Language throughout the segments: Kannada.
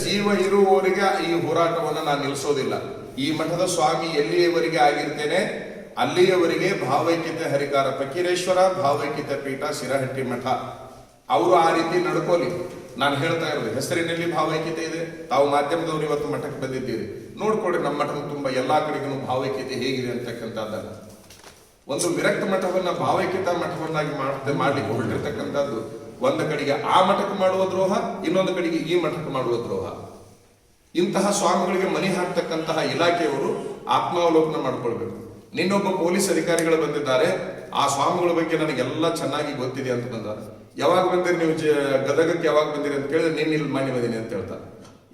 ಜೀವ ಇರುವವರಿಗೆ ಈ ಹೋರಾಟವನ್ನು ನಾನು ನಿಲ್ಲಿಸೋದಿಲ್ಲ ಈ ಮಠದ ಸ್ವಾಮಿ ಎಲ್ಲಿಯವರಿಗೆ ಆಗಿರ್ತೇನೆ? ಅಲ್ಲಿಯವರಿಗೆ ಭಾವೈಕ್ಯತೆ ಹರಿಕಾರ ಫಕೀರೇಶ್ವರ, ಭಾವೈಕ್ಯತೆ ಪೀಠ ಸಿರಹಟ್ಟಿ ಮಠ. ಅವರು ಆ ರೀತಿ ನಡ್ಕೋಲಿ. ನಾನು ಹೇಳ್ತಾ ಇರೋದು, ಹೆಸರಿನಲ್ಲಿ ಭಾವೈಕ್ಯತೆ ಇದೆ. ತಾವು ಮಾಧ್ಯಮದವರು ಇವತ್ತು ಮಠಕ್ಕೆ ಬಂದಿದ್ದೀರಿ. ನೋಡ್ಕೊಳ್ಳಿ ನಮ್ಮ ಮಠದ ತುಂಬ ಎಲ್ಲಾ ಕಡೆಗೂ ಭಾವೈಕ್ಯತೆ ಹೇಗಿದೆ ಅಂತಕ್ಕಂಥದ್ದು ಒಂದು ವಿರಕ್ತ ಮಠವನ್ನ ಭಾವೈಕ್ಯತಾ ಮಠವನ್ನಾಗಿ ಮಾಡ್ತೆ ಮಾಡ್ಲಿಕ್ಕೆ ಹೊರಟಿರ್ತಕ್ಕಂಥದ್ದು ಒಂದು ಕಡೆಗೆ ಆ ಮಠಕ್ಕೆ ಮಾಡುವ ದ್ರೋಹ, ಇನ್ನೊಂದು ಕಡೆಗೆ ಈ ಮಠಕ್ಕೆ ಮಾಡುವ ದ್ರೋಹ. ಇಂತಹ ಸ್ವಾಮಿಗಳಿಗೆ ಮನೆ ಹಾಕ್ತಕ್ಕಂತಹ ಇಲಾಖೆಯವರು ಆತ್ಮಾವಲೋಕನ ಮಾಡಿಕೊಳ್ಬೇಕು. ನಿನ್ನೊಬ್ಬ ಪೊಲೀಸ್ ಅಧಿಕಾರಿಗಳು ಬಂದಿದ್ದಾರೆ, ಆ ಸ್ವಾಮಿಗಳ ಬಗ್ಗೆ ನನಗೆಲ್ಲ ಚೆನ್ನಾಗಿ ಗೊತ್ತಿದೆ ಅಂತ ಬಂದಾರೆ. ಯಾವಾಗ ಬಂದಿರಿ ನೀವು ಗದಗಕ್ಕೆ ಯಾವಾಗ ಬಂದಿರಿ ಅಂತ ಕೇಳಿದ್ರೆ ನಿನ್ನ ಇಲ್ಲಿ ಮನೆ ಬಂದೀನಿ ಅಂತ ಹೇಳ್ತಾರೆ.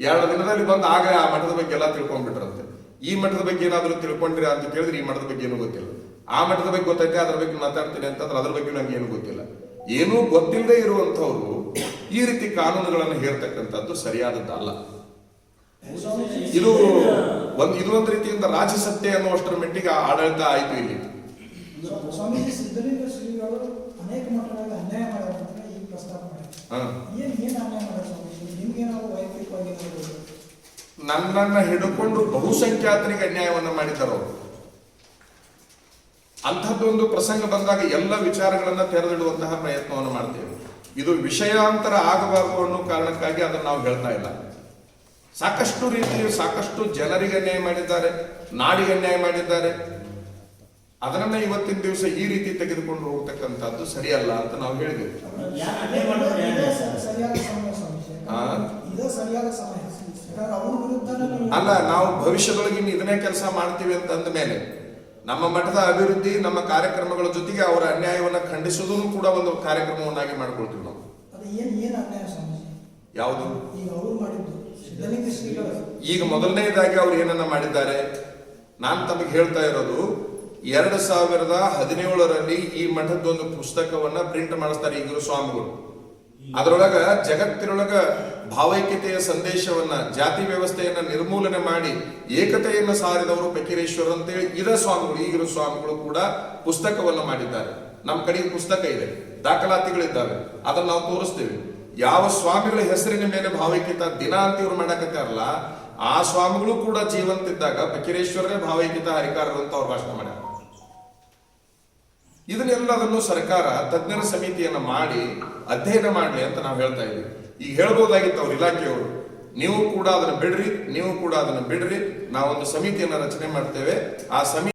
ಎರಡು ದಿನದಲ್ಲಿ ಬಂದು ಆಗ ಆ ಮಠದ ಬಗ್ಗೆ ಎಲ್ಲ ತಿಳ್ಕೊಂಡ್ಬಿಟ್ರಂತೆ. ಈ ಮಠದ ಬಗ್ಗೆ ಏನಾದರೂ ತಿಳ್ಕೊಂಡ್ರಿ ಅಂತ ಕೇಳಿದ್ರೆ ಈ ಮಠದ ಬಗ್ಗೆ ಏನೂ ಗೊತ್ತಿಲ್ಲ. ಆ ಮಠದ ಬಗ್ಗೆ ಗೊತ್ತೈತೆ, ಅದ್ರ ಬಗ್ಗೆ ಮಾತಾಡ್ತೀನಿ ಅಂತಂದ್ರೆ ಅದ್ರ ಬಗ್ಗೆ ನಂಗೆ ಏನು ಗೊತ್ತಿಲ್ಲ. ಏನೂ ಗೊತ್ತಿಲ್ಲದೆ ಇರುವಂತವ್ರು ಈ ರೀತಿ ಕಾನೂನುಗಳನ್ನು ಹೇಳ್ತಕ್ಕಂಥದ್ದು ಸರಿಯಾದದ್ದಲ್ಲ. ಇದು ಒಂದು ಇದು ಒಂದು ರೀತಿಯಿಂದ ರಾಜಸತ್ತೆ ಅನ್ನುವಷ್ಟರ ಮಟ್ಟಿಗೆ ಆಡಳಿತ ಆಯಿತು ಇಲ್ಲಿ. ನನ್ನನ್ನ ಹಿಡ್ಕೊಂಡು ಬಹುಸಂಖ್ಯಾತರಿಗೆ ಅನ್ಯಾಯವನ್ನ ಮಾಡಿದ್ದಾರೆ ಅವರು. ಅಂಥದ್ದೊಂದು ಪ್ರಸಂಗ ಬಂದಾಗ ಎಲ್ಲ ವಿಚಾರಗಳನ್ನ ತೆರೆದಿಡುವಂತಹ ಪ್ರಯತ್ನವನ್ನು ಮಾಡ್ತೇವೆ. ಇದು ವಿಷಯಾಂತರ ಆಗಬಾರದು ಅನ್ನೋ ಕಾರಣಕ್ಕಾಗಿ ಅದನ್ನು ನಾವು ಹೇಳ್ತಾ ಇಲ್ಲ. ಸಾಕಷ್ಟು ರೀತಿಯಲ್ಲಿ ಸಾಕಷ್ಟು ಜನರಿಗೆ ಅನ್ಯಾಯ ಮಾಡಿದ್ದಾರೆ, ನಾಡಿಗೆ ಅನ್ಯಾಯ ಮಾಡಿದ್ದಾರೆ. ಅದನ್ನ ಇವತ್ತಿನ ದಿವಸ ಈ ರೀತಿ ತೆಗೆದುಕೊಂಡು ಹೋಗ್ತಕ್ಕಂಥದ್ದು ಸರಿಯಲ್ಲ ಅಂತ ನಾವು ಹೇಳಿದ್ವಿ ಅಲ್ಲ, ನಾವು ಭವಿಷ್ಯದೊಳಗೆ ಇನ್ನು ಇದನ್ನೇ ಕೆಲಸ ಮಾಡ್ತೀವಿ ಅಂತ ಅಂದ ಮೇಲೆ ನಮ್ಮ ಮಠದ ಅಭಿವೃದ್ಧಿ ನಮ್ಮ ಕಾರ್ಯಕ್ರಮಗಳ ಜೊತೆಗೆ ಅವರ ಅನ್ಯಾಯವನ್ನು ಖಂಡಿಸುವುದನ್ನು ಕೂಡ ಒಂದು ಕಾರ್ಯಕ್ರಮವನ್ನಾಗಿ ಮಾಡ್ಕೊಳ್ತೀವಿ ನಾವು. ಯಾವುದು? ಈಗ ಮೊದಲನೇದಾಗಿ ಅವ್ರು ಏನನ್ನ ಮಾಡಿದ್ದಾರೆ? ನಾನು ತಮಗೆ ಹೇಳ್ತಾ ಇರೋದು ಎರಡು ಸಾವಿರದ ಹದಿನೇಳರಲ್ಲಿ ಈ ಮಠದೊಂದು ಪುಸ್ತಕವನ್ನ ಪ್ರಿಂಟ್ ಮಾಡಿಸ್ತಾರೆ ಈಗಲೂ ಸ್ವಾಮಿಗಳು. ಅದರೊಳಗ ಜಗತ್ತಿನೊಳಗ ಭಾವೈಕ್ಯತೆಯ ಸಂದೇಶವನ್ನ, ಜಾತಿ ವ್ಯವಸ್ಥೆಯನ್ನ ನಿರ್ಮೂಲನೆ ಮಾಡಿ ಏಕತೆಯನ್ನ ಸಾರಿದವರು ಫಕೀರೇಶ್ವರ ಅಂತೇಳಿ ಇದ ಸ್ವಾಮಿಗಳು ಈಗಿರೋ ಸ್ವಾಮಿಗಳು ಕೂಡ ಪುಸ್ತಕವನ್ನ ಮಾಡಿದ್ದಾರೆ. ನಮ್ಮ ಕಡೆ ಪುಸ್ತಕ ಇದೆ, ದಾಖಲಾತಿಗಳಿದ್ದಾವೆ, ಅದನ್ನ ನಾವು ತೋರಿಸ್ತೀವಿ. ಯಾವ ಸ್ವಾಮಿಗಳ ಹೆಸರಿನ ಮೇಲೆ ಭಾವೈಕ್ಯತ, ದಿನ ಅಂತ ಇವ್ರು ಮಾಡಕತ್ತಾರಲ್ಲ, ಆ ಸ್ವಾಮಿಗಳು ಕೂಡ ಜೀವಂತಿದ್ದಾಗ ಪಕಿರೇಶ್ವರನೇ ಭಾವೈಕ್ಯತ ಹರಿಕಾರರು ಅಂತ ಅವ್ರು ಭಾಷಣ ಮಾಡ್ಯಾರ. ಇದನ್ನೆಲ್ಲದನ್ನು ಸರ್ಕಾರ ತಜ್ಞರ ಸಮಿತಿಯನ್ನ ಮಾಡಿ ಅಧ್ಯಯನ ಮಾಡಲಿ ಅಂತ ನಾವು ಹೇಳ್ತಾ ಇದ್ದೀವಿ ಈಗ ಹೇಳ್ಬೋದಾಗಿತ್ತು ಅವ್ರ ಇಲಾಖೆಯವರು. ನೀವು ಕೂಡ ಅದನ್ನ ಬಿಡ್ರಿ, ನೀವು ಕೂಡ ಅದನ್ನ ಬಿಡ್ರಿ, ನಾವೊಂದು ಸಮಿತಿಯನ್ನ ರಚನೆ ಮಾಡ್ತೇವೆ. ಆ ಸಮಿತಿ